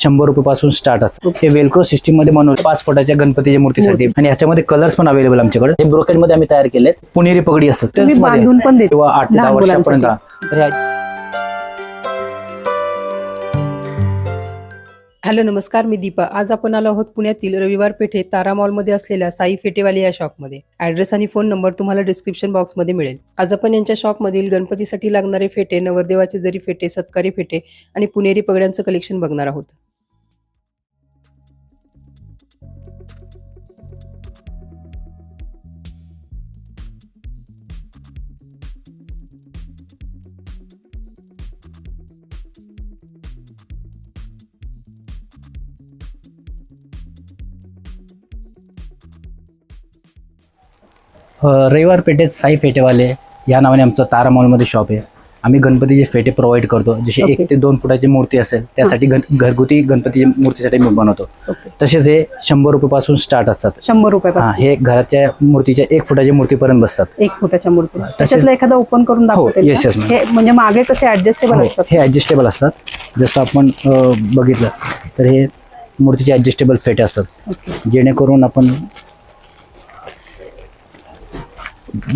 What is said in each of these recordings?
शंभर रुपये पासून स्टार्ट असतात हे वेलक्रो सिस्टीममध्ये बनवले पाच फुटाच्या गणपतीच्या मूर्तीसाठी. मूर्ती. आणि ह्याच्यामध्ये कलर्स पण अवेलेबल आमच्याकडे. हे ब्रोकेटमध्ये आम्ही तयार केले पुणेरी पगडी असतात तुम्ही त्याचमध्ये बांधून पण देता. किंवा आठ ते दहा वर्षापर्यंत. हॅलो नमस्कार मी दीपा. आज आपण आलो आहोत पुण्यातील रविवार पेठे तारा मॉलमध्ये असलेल्या साई फेटेवाली या शॉपमध्ये. ॲड्रेस आणि फोन नंबर तुम्हाला डिस्क्रिप्शन बॉक्समध्ये मिळेल. आज आपण यांच्या शॉपमधील गणपतीसाठी लागणारे फेटे नवरदेवाचे जरी फेटे सत्कारी फेटे आणि पुणेरी पगड्यांचं कलेक्शन बघणार आहोत. रविवार पेठेत साई फेटेवाले या नावाने आमचं तारा मॉलमध्ये शॉप आहे. आम्ही गणपतीचे फेटे प्रोव्हाइड करतो. जसे. एक ते दोन फुटाची मूर्ती असेल त्यासाठी घन- घरगुती गणपतीची मूर्तीसाठी मी बनवतो. तसेच हे शंभर रुपये पासून स्टार्ट असतात. शंभर रुपयापासून. हे घराच्या मूर्तीच्या एक फुटाच्या मूर्तीपर्यंत बसतात. एक फुटाच्या मूर्ती. त्याच्यातलं एखादा ओपन करून दाखवते. हे म्हणजे मागे कसे ऍडजस्टेबल हो, असतात? हे ऍडजस्टेबल असतात. जसं आपण बघितलं तर हे मूर्तीचे ऍडजस्टेबल फेटे असतात. जेणेकरून आपण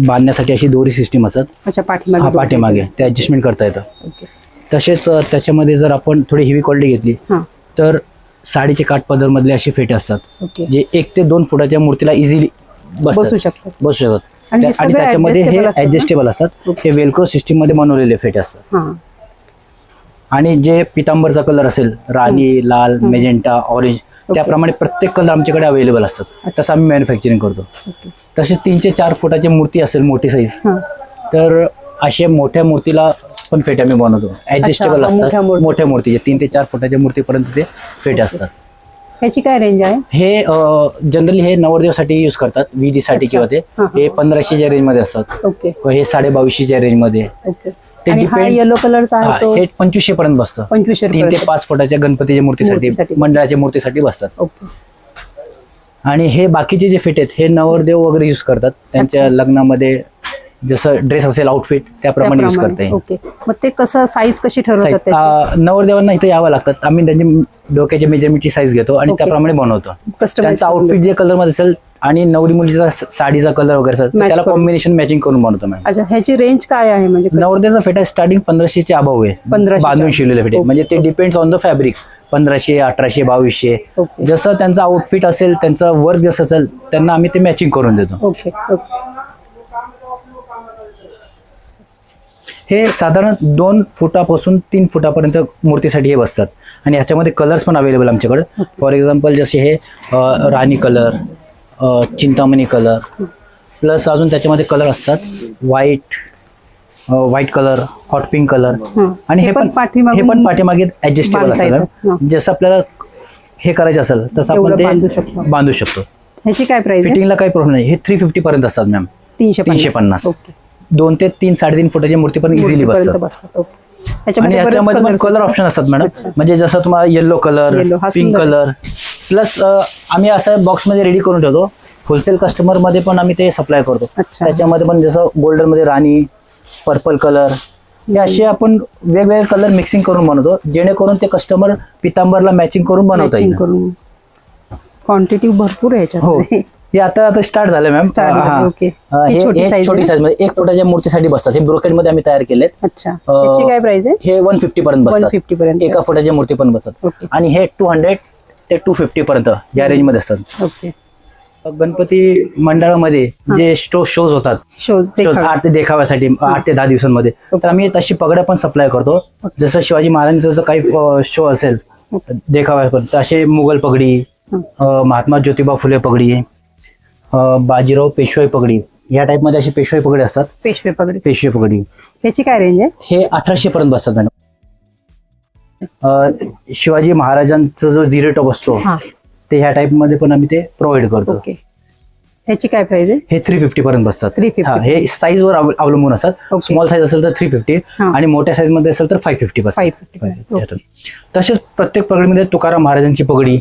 बांधण्यासाठी अशी दोरी सिस्टीम असतात. अच्छा हा पाठीमागे. पाठीमागे ते ऍडजस्टमेंट करता येतं. ओके. तसेच अ, त्याच्यामध्ये जर आपण थोडी हेवी क्वालिटी घेतली हा. तर साडीचे काठ मधले असे फेटे असतात. ओके. जे एक ते दोन फुटाच्या मूर्तीला इझिली बसू शकतात. बसू शकतात. आणि हे त्या- आणि सगळे त्याच्यामध्ये हे adjustable असतात ना? ऍडजस्टेबल असतात. ओके. हे वेलक्रो सिस्टीममध्ये बनवलेले फेटे असतात. हा. आणि जे पितांबरचा कलर असेल राणी लाल मेजेंटा ऑरेंज त्याप्रमाणे प्रत्येक कलर आमच्याकडे अवेलेबल असतात. तसं आम्ही मॅन्युफॅक्चरिंग करतो. तसेच तीनशे चार फुटाची मूर्ती असेल मोठी साईज तर अशा मोठ्या मूर्तीला पण फेटे आम्ही बनवतो. ऍडजस्टेबल मोठ्या असतात. मूर्ती. मोठ्या मूर्तीचे तीन ते चार फुटाच्या मूर्तीपर्यंत ते फेटे असतात. ह्याची काय रेंज आहे? हे जनरली हे नवरदेवासाठी यूज करतात विधीसाठी. किंवा ते. हा, पंधराशेच्या रेंजमध्ये असतात. ओके. व हे साडे बावीसशेच्या रेंजमध्ये ओके. ते आणि हा येलो कलरचा आहे तो. हे पंचवीसशे पर्यंत बसतं. पंचवीसशे तीन ते पाच फुटाच्या गणपतीच्या मूर्तीसाठी. मंडळाच्या मूर्तीसाठी बसतात. ओके. आणि हे बाकीचे जे फेट आहेत हे नवरदेव वगैरे यूज करतात. त्यांच्या लग्नामध्ये जसं ड्रेस असेल आउटफिट त्याप्रमाणे यूज करता त्याप्रमाणे. येईल. ओके. मग ते कसं साईज कशी ठरवतात त्याची? नवरदेवांना इथे यावं लागतात आम्ही त्यांची डोक्याच्या मेजरमेंटची साईज घेतो आणि. त्याप्रमाणे बनवतो. Customize त्यांचा करून आउटफिट जे कलरमध्ये असेल आणि नवरी मुलीचा स- साडीचा कलर वगैरे असेल तर Match त्याला करून. कॉम्बिनेशन मॅचिंग करून बनवतो मॅम अच्छा ह्याची रेंज काय आहे म्हणजे? नवरदेवाचा फेटा स्टार्टिंग पंधराशेचे अभाव आहे. 1500 च्या बांधून शिवलेले फेटे. म्हणजे ते डिपेंड्स ऑन द फॅब्रिक पंधराशे अठराशे बावीसशे. जसं त्यांचं आउटफिट असेल त्यांचं वर्क जसं असेल त्यांना आम्ही ते मॅचिंग करून देतो. Okay okay. हे साधारण दोन फुटापासून तीन फुटापर्यंत मूर्तीसाठी हे बसतात. आणि ह्याच्यामध्ये कलर्स पण अवेलेबल आमच्याकडे. फॉर एक्झाम्पल जसे हे Rani colour Chintamani colour plus अजून त्याच्यामध्ये कलर असतात. White white colour hot pink colour. आणि हे पण हे पण पाठीमागे ऍडजस्टेबल. असतात. जसं आपल्याला हे करायचं असेल तसं आपण बांधू ते शकतो. बांधू शकतो. ह्याची काय प्राइस फिटिंगला काही प्रॉब्लेम नाही. हे थ्री फिफ्टी पर्यंत असतात मॅम तीनशे तीनशे पन्नास. ओके. दोन ते तीन साडेतीन फुटाची मूर्ती पण इझिली बसतात. आणि याच्यामध्ये पण कलर. ऑप्शन असतात मॅडम. म्हणजे जसं तुम्हाला येलो कलर हा पिंक. कलर प्लस आम्ही असं बॉक्समध्ये रेडी करून ठेवतो. होलसेल कस्टमरमध्ये पण आम्ही ते सप्लाय करतो. त्याच्यामध्ये पण जसं गोल्डनमध्ये राणी पर्पल कलर हे असे आपण वेगवेगळे कलर मिक्सिंग करून बनवतो. जेणेकरून ते कस्टमर पितांबरला मॅचिंग करून बनवता क्वांटिटी भरपूर आहे हो आता आता स्टार्ट झालं मॅम Start झालं, okay. ही हे छोटी हे? साईजमध्ये एक फुटाच्या मूर्तीसाठी बसतात. हे ब्रोकेटमध्ये आम्ही तयार केलेत. अच्छा. अ, काय प्राइस आहे? हे वन फिफ्टी पर्यंत बसतात. 150 पर्यंत. एका फुटाच्या मूर्ती पण बसतात. ओके. आणि हे टू हंड्रेड ते टू फिफ्टी पर्यंत या रेंजमध्ये असतात. ओके गणपती मंडळामध्ये जे स्टो शोज होतात. शो shows आठ ते देखाव्यासाठी आठ ते दहा दिवसांमध्ये. तर आम्ही तशी पगड्या पण सप्लाय करतो. जसं शिवाजी महाराजांचा जर काही शो असेल देखाव्या पण तर असे मुघल पगडी अ, महात्मा ज्योतिबा फुले पगडी बाजीराव पेशवाई पगडी. या टाइपमध्ये अशी पेशवाई पगडी असतात. पेशवे पगडी. पेशवाई पगडी. ह्याची काय रेंज आहे? हे अठराशे पर्यंत बसतात मॅडम अ, शिवाजी महाराजांचा जो झिरो टॉप असतो हा. ते ह्या टाइपमध्ये पण आम्ही ते प्रोव्हाइड करतो. ओके. ह्याची काय प्राइस आहे? हे थ्री फिफ्टी पर्यंत बसतात. 350. हा, हे साईज वर अव- अवलंबून असतात. Okay. स्मॉल साईज असेल तर थ्री फिफ्टी हा. आणि मोठ्या साईजमध्ये असेल तर फाय फिफ्टी 550 Okay. तसेच प्रत्येक पगडीमध्ये तुकाराम महाराजांची पगडी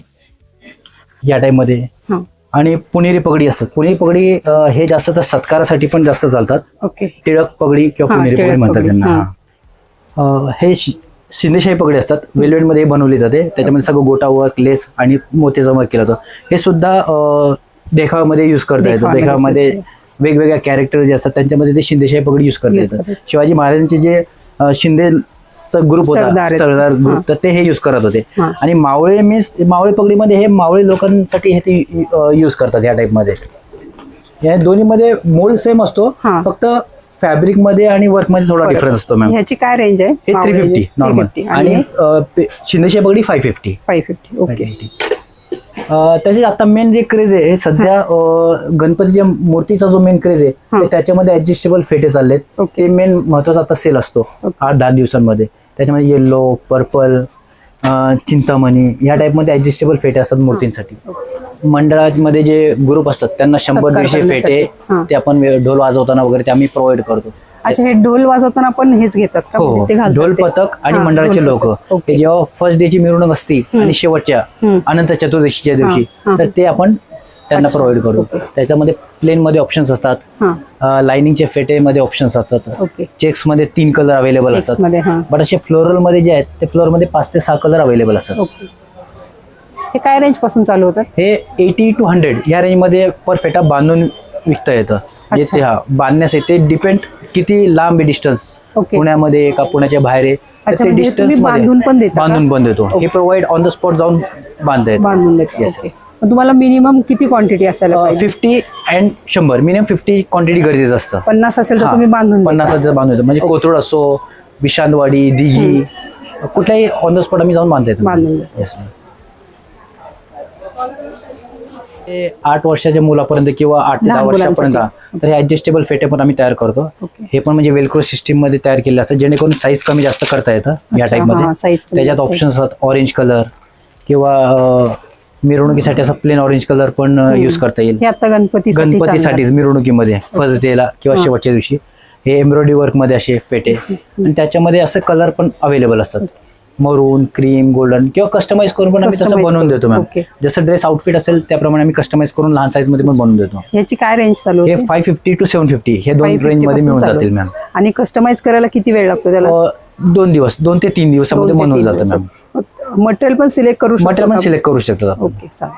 या टाइपमध्ये. हा. आणि पुणेरी पगडी असतात. पुणेरी पगडी अ, हे जास्त तर सत्कारासाठी पण जास्त चालतात. ओके. टिळक पगडी किंवा हा, पुणेरी टिळक पगडी म्हणतात पगडी, त्यांना. हा. अ, हे शिंदेशाही पगडी असतात. वेल्वेटमध्ये बनवली जाते. त्याच्यामध्ये सगळं गोटा वर्क लेस आणि मोतीचा वर्क केला जातो. हे सुद्धा अं, देखाव्यामध्ये यूज करता येतं use वेगवेगळ्या कॅरेक्टर जे असतात त्यांच्यामध्ये ते शिंदेशाही पगडी यूज करता Use येतात. शिवाजी महाराजांचे जे अं, शिंदेचा ग्रुप सरदार होता आहेत. सरदार. ग्रुप तर ते हे यूज करत होते. हां. आणि मावळे मीन्स मावळे पगडीमध्ये हे मावळे लोकांसाठी हे ते यूज करतात या टाईपमध्ये या दोन्हीमध्ये मोल्ड सेम असतो हां. फक्त फॅब्रिकमध्ये आणि वर्कमध्ये थोडा डिफरन्स असतो मॅम ह्याची काय रेंज आहे? हे थ्री फिफ्टी नॉर्मल आणि आणि शिंदेशी पगडी five fifty five fifty okay तसेच आता मेन जे क्रेज आहे हे सध्या अं, गणपतीच्या मूर्तीचा जो मेन क्रेज आहे हां. ते त्याच्यामध्ये ऍडजस्टेबल फेटे चाललेत. ते मेन महत्त्वाचा आता सेल असतो आठ दहा दिवसांमध्ये. त्याच्यामध्ये येल्लो पर्पल चिंतामणी या टाईपमध्ये ऍडजस्टेबल फेटे असतात मूर्तींसाठी मंडळामध्ये जे ग्रुप असतात त्यांना शंभर दीडशे फेटे. ते आपण ढोल वाजवताना वगैरे ते आम्ही प्रोव्हाइड करतो अच्छा हे ढोल वाजवताना पण हेच घेतात का हो म्हणजे ते घालतात ढोल ते? पथक आणि हां, मंडळाचे ढोल लोक पथक. ओके. ते जेव्हा फर्स्ट डेची मिरवणूक असती आणि शेवटच्या. अनंत चतुर्दशीच्या दिवशी हां, तर ते आपण त्यांना. प्रोव्हाइड करतो. त्याच्यामध्ये प्लेन मध्ये ऑप्शन्स असतात. हां. लाइनिंगचे फेटे मध्ये ऑप्शन्स असतात. चेक्समध्ये तीन कलर अवेलेबल असतात. बट असे फ्लोरलमध्ये जे आहेत ते फ्लोरमध्ये पाच ते सहा कलर अवेलेबल असतात. हे काय रेंजपासून चालू होतात? हे एटी टू हंड्रेड या रेंजमध्ये पर फेटा बांधून विकता येतं. येते हा बांधण्यास येते. डिपेंड किती लांब आहे डिस्टन्स. पुण्यामध्ये का पुण्याच्या बाहेर आहे? ते म्हणजे? बांधून पण देतो हे प्रोव्हाइड ऑन द स्पॉट जाऊन बांधता येतं. तुम्हाला मिनिमम किती क्वांटिटी असायला पाहिजे? फिफ्टी अँड शंभर. मिनिमम फिफ्टी क्वांटिटी गरजेचं असतं. पन्नास असेल तर तुम्ही बांधून. पन्नास हजार बांधून म्हणजे कोथरूड असो विशांतवाडी दिघी कुठल्याही ऑन द स्पॉट आम्ही जाऊन बांधता येतो बांधून देतो. Yes, ma'am. आठ वर्षाच्या मुलापर्यंत किंवा आठ ते दहा वर्षापर्यंत. तर हे ऍडजस्टेबल फेटे पण आम्ही तयार करतो. हे पण म्हणजे वेलक्रो सिस्टीममध्ये तयार केले असतात जेणेकरून साईज कमी जास्त करता येतं या अच्छा, टाईप हा, मध्ये कमी त्याच्यात जास्त ऑप्शन असतात ऑरेंज कलर किंवा मिरवणुकीसाठी असा प्लेन ऑरेंज कलर पण युज करता येईल. आता गणपतीसाठी गणपतीसाठीच मिरवणुकीमध्ये फर्स्ट डेला किंवा शेवटच्या दिवशी. हे एम्ब्रॉयडरी वर्कमध्ये असे फेटे आणि त्याच्यामध्ये असे कलर पण अवेलेबल असतात. मरून क्रीम गोल्डन किंवा कस्टमाइज करून पण आम्ही तसं बनवून देतो मॅम. जसं ड्रेस आउटफिट असेल त्याप्रमाणे आम्ही कस्टमाइज करून लहान साईजमध्ये पण बनवून देतो. ह्याची काय रेंज चालू हे? Five fifty to seven fifty हे दोन 550 रेंजमध्ये मिळून जातील. मॅम आणि कस्टमाइज करायला किती वेळ लागतो त्याला? दोन दिवस दोन ते तीन दिवसामध्ये बनवून जातं मॅम. मटेरियल पण सिलेक्ट करू शकतो मटेरियल पण का? सिलेक्ट करू शकतो आपण. ओके चालेल.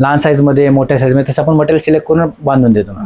लहान साईजमध्ये मोठ्या साईजमध्ये तसं आपण मटेरियल सिलेक्ट करून बांधून देतो मॅम.